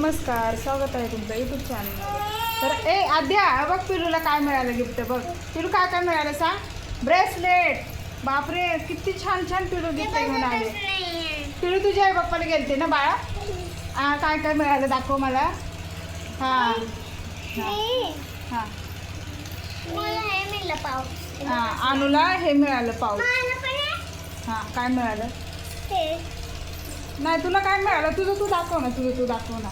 नमस्कार स्वागत आहे तुमचं युट्यूब चॅनल तर ए आद्या बघ पिलूला काय मिळालं गिफ्ट बघ. पिलू काय काय मिळालं सांग. ब्रेसलेट बापरे किती छान छान पिलू गिफ्ट घेऊन आले पिलू तुझ्या आई बाप्पाला गेलते ना बाळा? हा काय काय मिळालं दाखव मला. हां. हां. मला हे हां अनुला हे मिळालं पाऊस. हां. काय मिळालं. नाही तुला काय मिळालं? तुझं तू दाखव ना तुझं तू दाखव ना.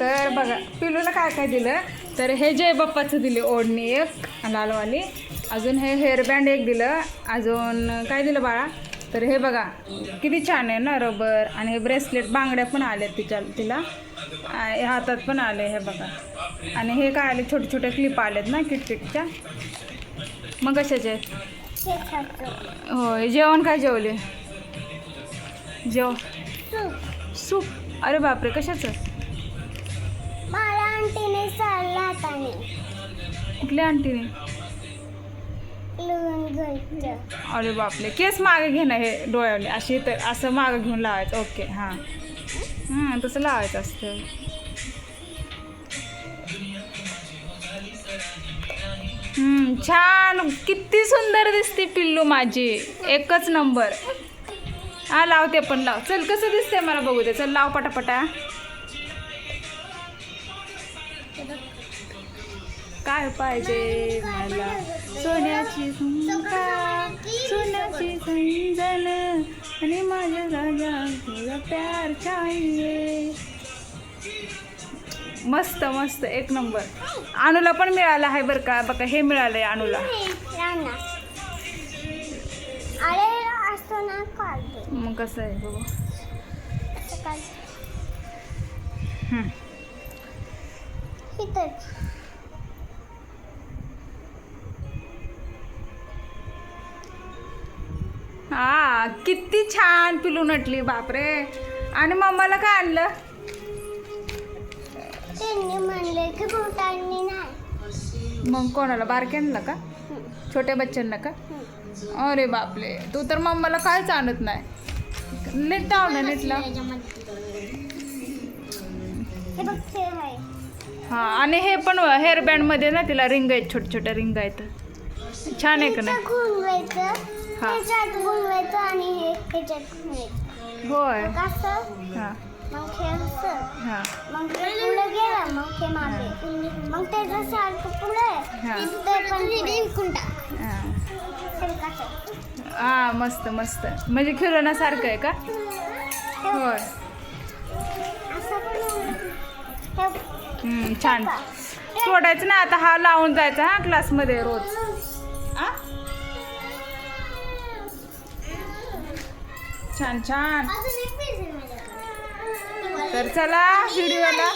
तर बघा पिलूला काय काय दिलं? तर हे जय बाप्पाचं दिले ओढणी एक लालवाली. अजून हे हेअरबँड एक दिलं. अजून काय दिलं बाळा? तर हे बघा किती छान आहे ना रबर आणि हे ब्रेसलेट बांगड्या पण आल्या तिच्या तिला. हातात पण आले हे बघा. आणि हे काय आले? छोटे छोटे क्लिप आलेत ना किटकिटच्या. मग कशाचे हे जेवण काय जेवले? जेव. सूप. अरे बापरे कशाचं? मला आंटीने चालला हाताने कुठल्या आंटीने? अरे बापले केस मागे घे ना हे डोळ्यावले अशी तर असं मागं घेऊन लावायचं. ओके हां. हां तसं लावायचं असतं. हम्म, छान. किती सुंदर दिसते पिल्लू माझी. एकच नंबर. हा लावते पण लाव. चल कसं दिसते मला बघू दे. चल लाव पटापटा. काय पाहिजे मला? सोन्याची झुमका सोन्याची संजन आणि माझ्या राजा तुझा प्यार चाहिए मस्त मस्त. एक नंबर. अनुला पण मिळाला आहे बरं का? बघा हे मिळालंय अनुला. मग कसं आहे बघू. हा किती छान पिलू नटली बापरे. आणि मम्माला काय आणलं? त्यांनी म्हणले की बोटांनी नाही. मग कोणाला? बारक्यांना का. छोट्या बच्चांना का. अरे बापले तू तर मम्माला कायच आणत नाही. नीट लाव ना नीट लाव हे हा आणि हे पण हेअर बँडमध्ये ना तिला रिंग आहेत छोट्या छोट्या रिंग आहेत. छान आहे का नाही? हा. हे होय. हा. मग मग मग हां. हा. मस्त मस्त. म्हणजे खिलोनासारखं आहे का? होय. छान. सोडायचं ना आता हा लावून जायचा हा क्लासमध्ये रोज. आ? छान छान. तर चला व्हिडिओला.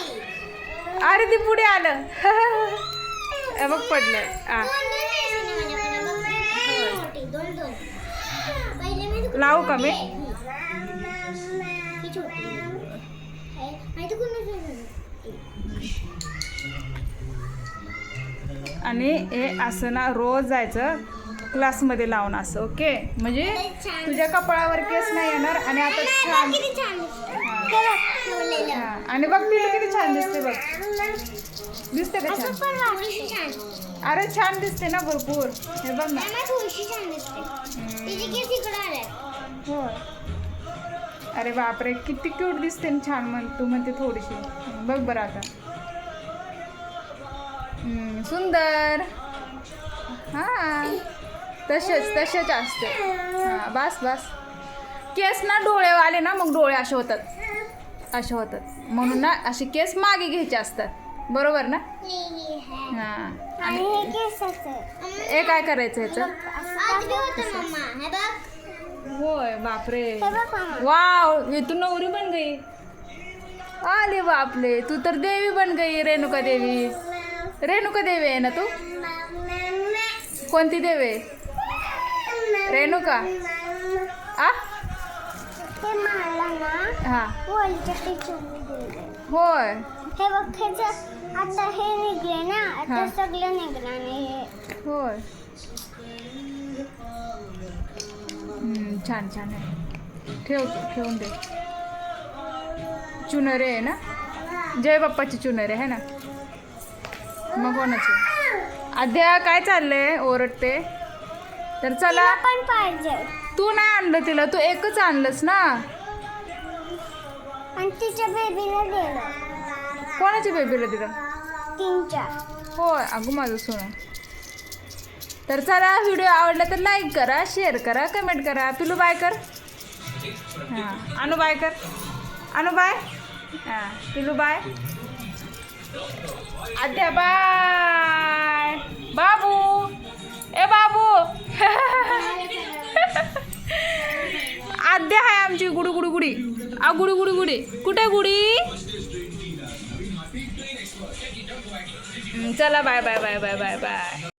अरे ती पुढे आलं. बघ पडलं. आ लावू का मी? आणि हे असं ना रोज जायचं क्लासमध्ये लावून असं ओके म्हणजे तुझ्या कपाळावर केस नाही येणार आणि आता छान. हा. आणि बघ तिला किती छान दिसते बघ. दिसते का छान. अरे छान दिसते ना भरपूर. हे बघ ना. हो अरे बापरे किती क्यूट दिसते ना छान म्हण तू म्हणते थोडीशी. बघ बरं आता. हम्म, सुंदर. हा. तसेच तसेच असते. हा बस बस. केस ना डोळे आले ना मग डोळे असे होतात. असे होतात. म्हणून ना असे केस मागे घ्यायचे असतात. बरोबर ना? हा आणि हे. हे काय करायचं ह्याचं. हे. होय बापरे. वाव ये तू नवरी बन गई. आले बापले तू तर देवी बन गई रेणुका देवी. रेणुका देवी आहे ना तू? कोणती देवी आहे? रेणुका? आ? हे मला ना हा. टीचरने दिलं. होय. हे बघ ह्याचं आता हे निघले ना आता हा. सगळं निघलं आणि हे होय. हम्म, छान छान आहे. ठेव तू, ठेवून दे. चुनरे आहे ना? जय बाप्पाची चुनरे आहे ना? मग कोणाची? अध्या काय चाललंय? ओरडते. तर चला. तिला पण पाहिजे. तू नाही आणलं तिला तू एकच आणलंस ना? आणि तिच्या बेबीला दिलं कोणाच्या बेबीला दिलं? चार होय अगं माझं सोनं. तर चला व्हिडिओ आवडला तर लाईक करा शेअर करा कमेंट करा. पिलू बाय कर. हां अनु बाय कर. अनु बाय हां पिलू बाय आद्या बाय बाबू. ए बाबू. आमची गुडू गुडू गुडी आ गुडू गुडू गुडी? कुठे गुडी चला bye bye bye bye bye bye.